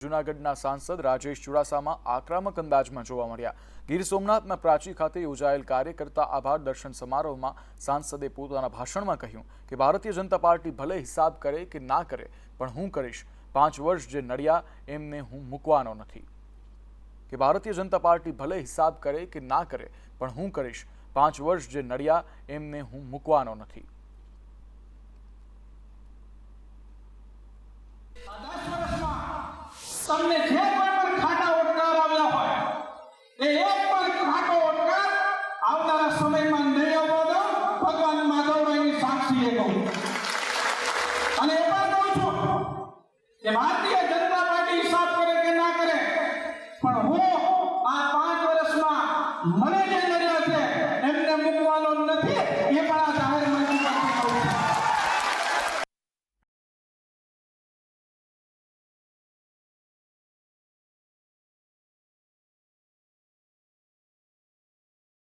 જૂનાગઢના સાંસદ રાજેશ ચુડાસામા આક્રમક અંદાજમાં જોવા મળ્યા. ગીર સોમનાથના પ્રાચી ખાતે યોજાયેલ કાર્યકર્તા આભાર દર્શન સમારોહમાં સાંસદે પોતાના ભાષણમાં કહ્યું કે, ભારતીય જનતા પાર્ટી ભલે હિસાબ કરે કે ના કરે, પણ હું કરીશ. પાંચ વર્ષ જે નડ્યા, એમને હું મૂકવાનો નથી. કે ભારતીય જનતા પાર્ટી ભલે હિસાબ કરે કે ના કરે, પણ હું કરીશ. પાંચ વર્ષ જે નડ્યા, એમને હું મૂકવાનો નથી. તમને જે કોઈ પણ ખાટા ઓટકાર આવ્યા હોય, એ એક પણ ખાટો ઓટકાર આવનારા સમયમાં નહીં આવવા દો ભગવાન માધવભાઈની સાક્ષી એ કહું. અને એ પણ કહું છું કે ભારતીય જનતા પાર્ટી હિસાબ કરે કે ના કરે, પણ હું આ પાંચ વર્ષમાં મને